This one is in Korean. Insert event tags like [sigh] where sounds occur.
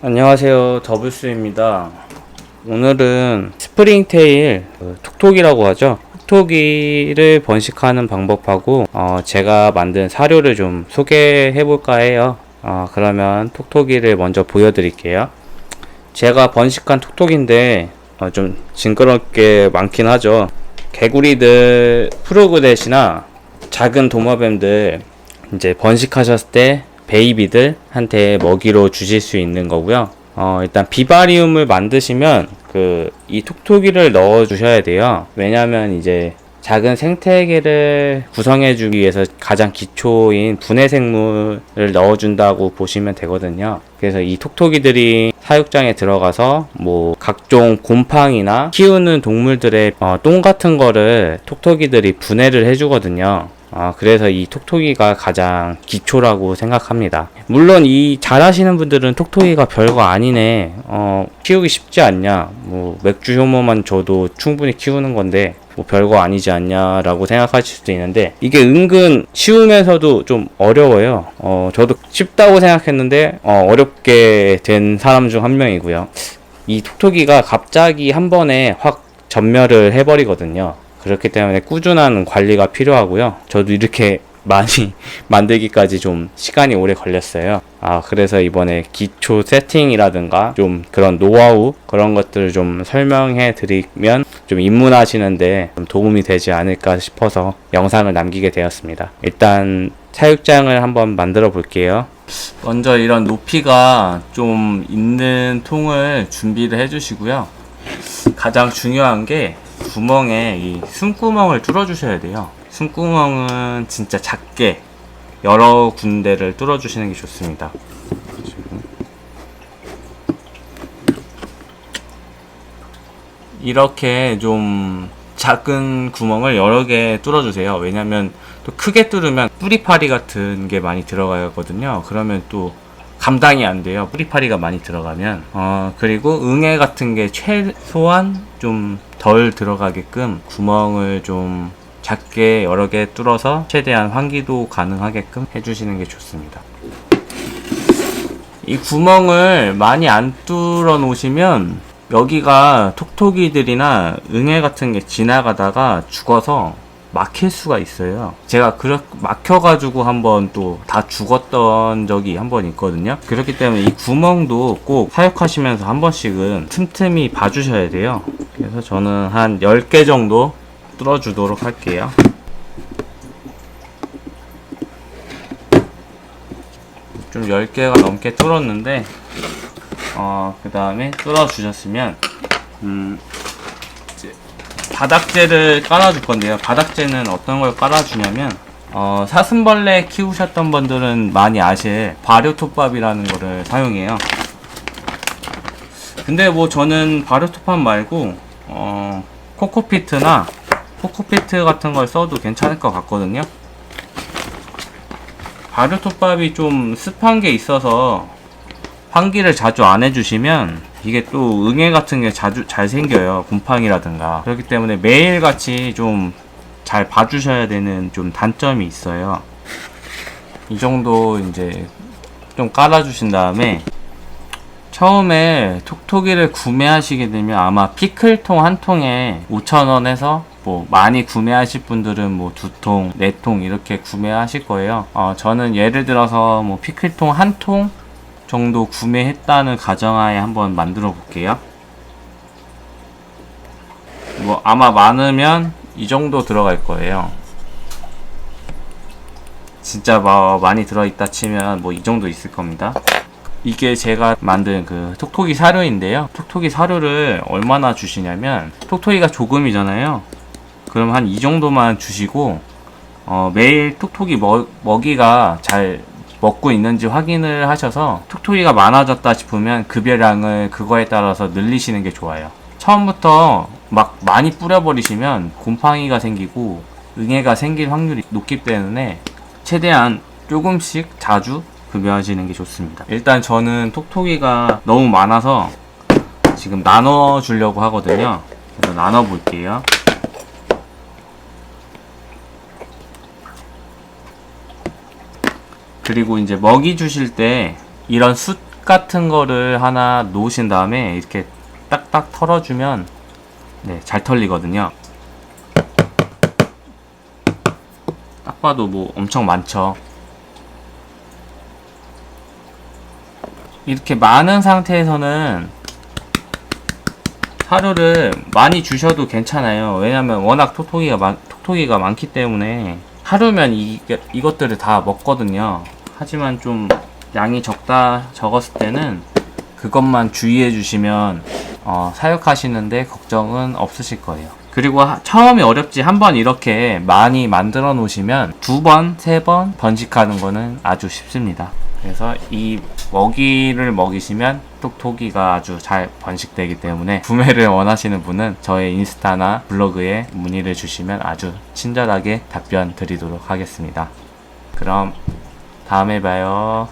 안녕하세요. 더블스입니다. 오늘은 스프링테일 그 톡톡이라고 하죠? 톡톡이를 번식하는 방법하고 어, 제가 만든 사료를 좀 소개해 볼까 해요. 어, 그러면 톡톡이를 먼저 보여드릴게요. 제가 번식한 톡톡인데 어, 좀 징그럽게 많긴 하죠. 개구리들 프로그렛이나 작은 도마뱀들 이제 번식하셨을 때 베이비들한테 먹이로 주실 수 있는 거고요. 어, 일단 비바리움을 만드시면 그 이 톡톡이를 넣어 주셔야 돼요. 왜냐면 이제 작은 생태계를 구성해 주기 위해서 가장 기초인 분해 생물을 넣어 준다고 보시면 되거든요. 그래서 이 톡톡이들이 사육장에 들어가서 뭐 각종 곰팡이나 키우는 동물들의 어, 똥 같은 거를 톡톡이들이 분해를 해 주거든요. 아, 그래서 이 톡톡이가 가장 기초라고 생각합니다. 물론 이 잘하시는 분들은 톡톡이가 별거 아니네. 어, 키우기 쉽지 않냐. 뭐 맥주 효모만 줘도 충분히 키우는 건데 뭐 별거 아니지 않냐라고 생각하실 수도 있는데 이게 은근 쉬우면서도 좀 어려워요. 어, 저도 쉽다고 생각했는데 어, 어렵게 된 사람 중 한 명이고요. 이 톡톡이가 갑자기 한 번에 확 전멸을 해버리거든요. 그렇기 때문에 꾸준한 관리가 필요하고요. 저도 이렇게 많이 [laughs] 만들기까지 좀 시간이 오래 걸렸어요. 아, 그래서 이번에 기초 세팅이라든가 좀 그런 노하우 그런 것들을 좀 설명해 드리면 좀 입문하시는데 좀 도움이 되지 않을까 싶어서 영상을 남기게 되었습니다. 일단 사육장을 한번 만들어 볼게요. 먼저 이런 높이가 좀 있는 통을 준비를 해 주시고요. 가장 중요한 게 구멍에 이 숨구멍을 뚫어 주셔야 돼요. 숨구멍은 진짜 작게 여러 군데를 뚫어 주시는 게 좋습니다. 이렇게 좀 작은 구멍을 여러 개 뚫어 주세요. 왜냐면 또 크게 뚫으면 뿌리파리 같은 게 많이 들어가거든요. 그러면 또 감당이 안 돼요. 뿌리파리가 많이 들어가면. 어, 그리고 응애 같은 게 최소한 좀 덜 들어가게끔 구멍을 좀 작게 여러 개 뚫어서 최대한 환기도 가능하게끔 해주시는 게 좋습니다. 이 구멍을 많이 안 뚫어 놓으시면 여기가 톡톡이들이나 응애 같은 게 지나가다가 죽어서 막힐 수가 있어요. 제가 그렇 막혀가지고 한번 또 다 죽었던 적이 한 번 있거든요. 그렇기 때문에 이 구멍도 꼭 사육하시면서 한 번씩은 틈틈이 봐주셔야 돼요. 그래서 저는 한 10개 정도 뚫어주도록 할게요. 좀 10개가 넘게 뚫었는데, 어, 그 다음에 뚫어주셨으면, 음, 바닥재를 깔아줄 건데요. 바닥재는 어떤 걸 깔아주냐면, 어, 사슴벌레 키우셨던 분들은 많이 아실 발효톱밥이라는 거를 사용해요. 근데 뭐 저는 발효톱밥 말고, 어, 코코피트나 코코피트 같은 걸 써도 괜찮을 것 같거든요. 발효톱밥이 좀 습한 게 있어서 환기를 자주 안 해주시면 이게 또 응애 같은 게 자주 잘 생겨요. 곰팡이라든가. 그렇기 때문에 매일같이 좀 잘 봐주셔야 되는 좀 단점이 있어요. 이 정도 이제 좀 깔아주신 다음에 처음에 톡톡이를 구매하시게 되면 아마 피클통 한 통에 5,000원에서 뭐 많이 구매하실 분들은 뭐 두 통, 네 통 이렇게 구매하실 거예요. 어, 저는 예를 들어서 뭐 피클통 한 통 정도 구매했다는 가정하에 한번 만들어 볼게요. 뭐 아마 많으면 이 정도 들어갈 거예요. 진짜 뭐 많이 들어있다 치면 뭐 이 정도 있을 겁니다. 이게 제가 만든 그 톡톡이 사료인데요. 톡톡이 사료를 얼마나 주시냐면 톡톡이가 조금이잖아요. 그럼 한 이 정도만 주시고 어, 매일 톡톡이 먹, 먹이가 잘 먹고 있는지 확인을 하셔서 톡톡이가 많아졌다 싶으면 급여량을 그거에 따라서 늘리시는 게 좋아요. 처음부터 막 많이 뿌려버리시면 곰팡이가 생기고 응애가 생길 확률이 높기 때문에 최대한 조금씩 자주 급여하시는 게 좋습니다. 일단 저는 톡톡이가 너무 많아서 지금 나눠 주려고 하거든요. 그래서 나눠 볼게요. 그리고 이제 먹이 주실 때 이런 숯 같은 거를 하나 놓으신 다음에 이렇게 딱딱 털어주면 네, 잘 털리거든요. 딱 봐도 뭐 엄청 많죠. 이렇게 많은 상태에서는 사료를 많이 주셔도 괜찮아요. 왜냐면 워낙 톡톡이가 많, 톡톡이가 많기 때문에 하루면 이, 이것들을 다 먹거든요. 하지만 좀 양이 적다, 적었을 때는 그것만 주의해 주시면 어, 사육하시는데 걱정은 없으실 거예요. 그리고 하- 처음에 어렵지 한 번 이렇게 많이 만들어 놓으시면 두 번, 세 번 번식하는 거는 아주 쉽습니다. 그래서 이 먹이를 먹이시면 톡톡이가 아주 잘 번식되기 때문에 구매를 원하시는 분은 저의 인스타나 블로그에 문의를 주시면 아주 친절하게 답변 드리도록 하겠습니다. 그럼 다음에 봐요.